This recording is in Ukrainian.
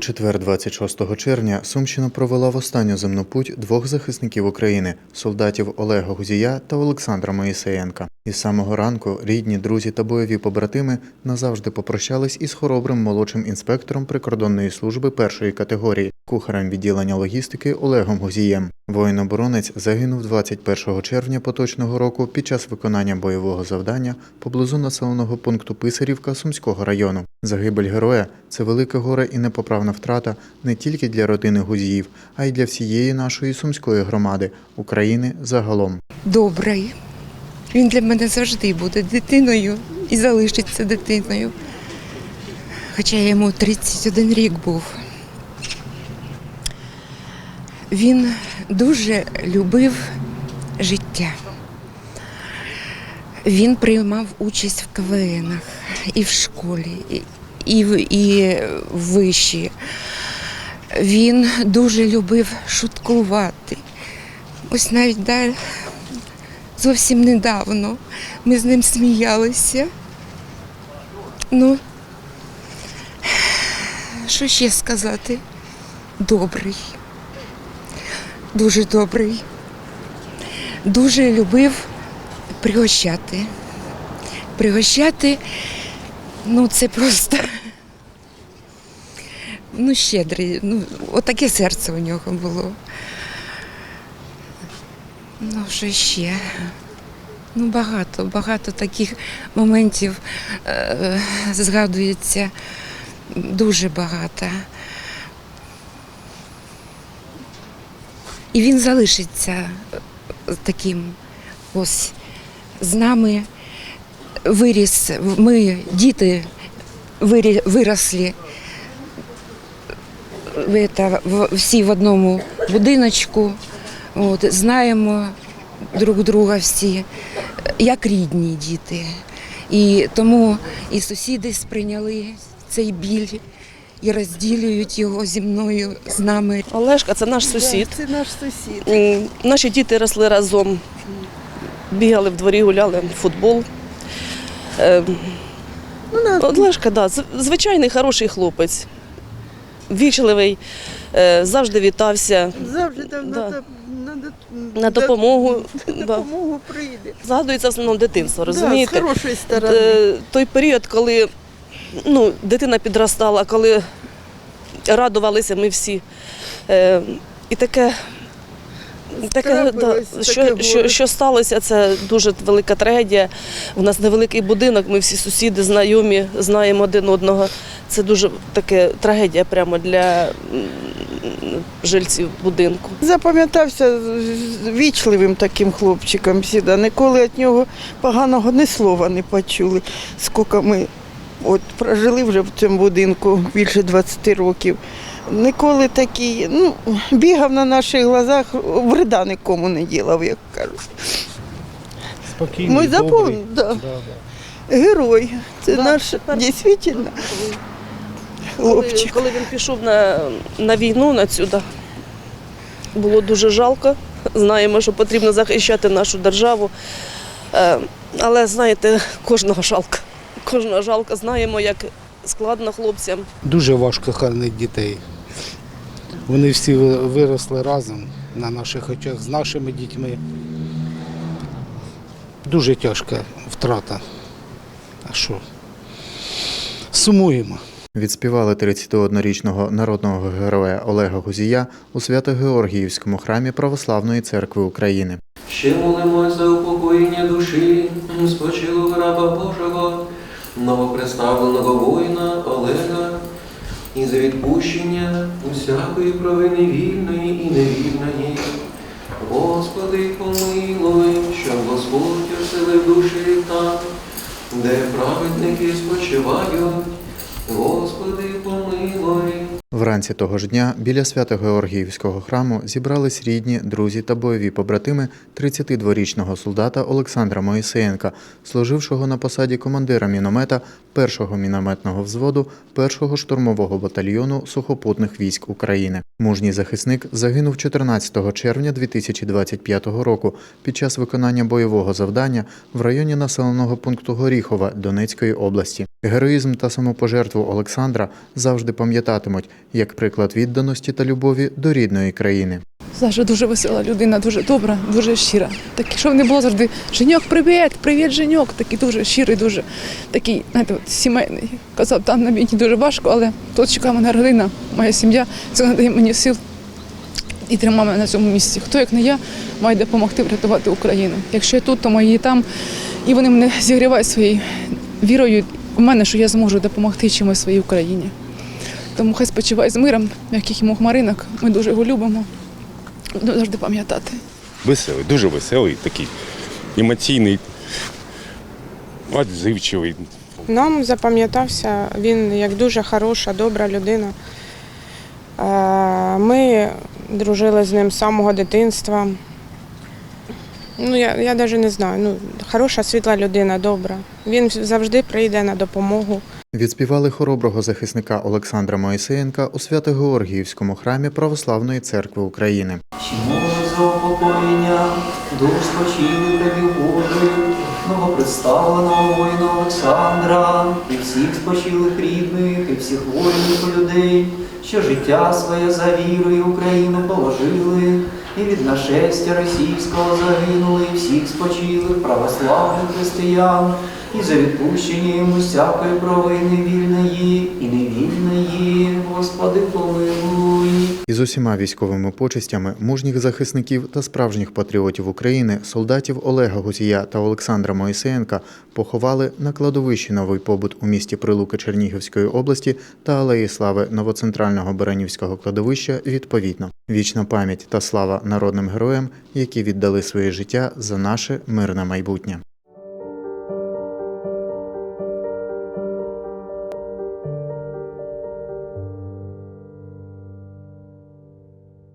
У четвер, 26 червня, Сумщина провела в останню земну путь двох захисників України солдатів Олега Гузія та Олександра Моїсеєнка. Із самого ранку рідні, друзі та бойові побратими назавжди попрощались із хоробрим молодшим інспектором прикордонної служби першої категорії, кухарем відділення логістики Олегом Гузієм. Воїн-оборонець загинув 21 червня поточного року під час виконання бойового завдання поблизу населеного пункту Писарівка Сумського району. Загибель героя це велике горе і непоправна втрата не тільки для родини Гузіїв, а й для всієї нашої сумської громади України загалом. добрий. Він для мене завжди буде дитиною і залишиться дитиною. Хоча йому 31 рік був. Він дуже любив життя. Він приймав участь в КВНах і в школі, і, в- і в виші. Він дуже любив шуткувати. Ось навіть да, зовсім недавно ми з ним сміялися. Ну, що ще сказати? Добрий. Дуже добрий. Дуже любив пригощати. Пригощати, ну це просто. Ну, щедрий. Ну, отаке серце у нього було. Ну, що ще? Ну, багато, багато таких моментів е, згадується. Дуже багато. І він залишиться е, таким ось з нами. Виріс, ми, діти, виросли в- всі в одному будиночку. От, знаємо друг друга всі, як рідні діти. І тому і сусіди сприйняли цей біль і розділюють його зі мною, з нами. Олешка це наш сусід. Це наш сусід. Наші діти росли разом, бігали в дворі, гуляли в футбол. Е, Олешка, да, звичайний хороший хлопець, вічливий, е, завжди вітався, Завжди там Да. на, на, на, на допомогу. на допомогу прийде. Згадується в основному дитинство, Да, розумієте? з хорошої сторони. Е, той період, коли ну, дитина підростала, коли радувалися ми всі. Е, і таке, таке да, таке що, що, що сталося, це дуже велика трагедія. У нас невеликий будинок, ми всі сусіди, знайомі, знаємо один одного. Це дуже таке трагедія прямо для жильців будинку. Запам'ятався вічливим таким хлопчиком сіда. Ніколи від нього поганого ні слова не почули. Скільки ми от, прожили вже в цьому будинку більше 20 років. Ніколи такий, ну, бігав на наших глазах, вреда нікому не ділав, як кажуть. Спокійний, Ми добрий. запомнили, да. Да, да. герой. Це Да, наш тепер- дійсно Коли, хлопчик. коли він пішов на, на війну на цю, да, було дуже жалко. Знаємо, що потрібно захищати нашу державу. Е, але знаєте, кожного жалко. Кожного жалко. Знаємо, як складно хлопцям. Дуже важко хоронити дітей. Вони всі виросли разом на наших очах з нашими дітьми. Дуже тяжка втрата. А що? Сумуємо. Відспівали 31-річного народного героя Олега Гузія у Свято-Георгіївському храмі Православної церкви України. Ще молимось за упокоєння душі спочилого раба Божого, новопредставленого воїна Олега, і за відпущення усякої провини вільної і невільної. Господи, помилуй, щоб Господь оселив душі там, де праведники спочивають. Господи, помилуй. Вранці того ж дня біля Свято-Георгіївського храму зібрались рідні, друзі та бойові побратими 32-річного солдата Олександра Моїсеєнка, служившого на посаді командира міномета 1-го мінометного взводу 1-го штурмового батальйону сухопутних військ України. Мужній захисник загинув 14 червня 2025 року під час виконання бойового завдання в районі населеного пункту Горіхова Донецької області. Героїзм та самопожертву Олександра завжди пам'ятатимуть як приклад відданості та любові до рідної країни. Саша дуже весела людина, дуже добра, дуже щира. Такий, що не було завжди Женьок, привіт, привіт, Женьок. Такий дуже щирий, дуже такий, знаєте, от, сімейний. Казав, там на війні дуже важко, але тут чекає мене родина, моя сім'я. Це надає мені сил і тримає мене на цьому місці. Хто, як не я, має допомогти врятувати Україну. Якщо я тут, то мої там, і вони мене зігрівають своєю вірою в мене, що я зможу допомогти чимось своїй Україні. Тому хай спочиває з миром, м'яких йому хмаринок. Ми дуже його любимо. Буду завжди пам'ятати. Веселий, дуже веселий, такий емоційний, відзивчивий. Нам запам'ятався він як дуже хороша, добра людина. Ми дружили з ним з самого дитинства. Ну, я, я навіть не знаю. Ну, хороша, світла людина, добра. Він завжди прийде на допомогу. Відспівали хороброго захисника Олександра Моїсеєнка у Свято-Георгіївському храмі Православної церкви України. Чи може за упокоєння дух спочилих Божих, новопредставленого воїна Олександра, і всіх спочилих рідних, і всіх воїнів людей, що життя своє за вірою Україну положили, і від нашестя російського загинули, і всіх спочилих православних християн, і за відпущення йому всякої провини вільної і невільної, Господи помилуй. Із усіма військовими почестями мужніх захисників та справжніх патріотів України, солдатів Олега Гузія та Олександра Моїсеєнка поховали на кладовищі Новий побут у місті Прилуки Чернігівської області та Алеї Слави Новоцентрального Баранівського кладовища відповідно. Вічна пам'ять та слава народним героям, які віддали своє життя за наше мирне майбутнє.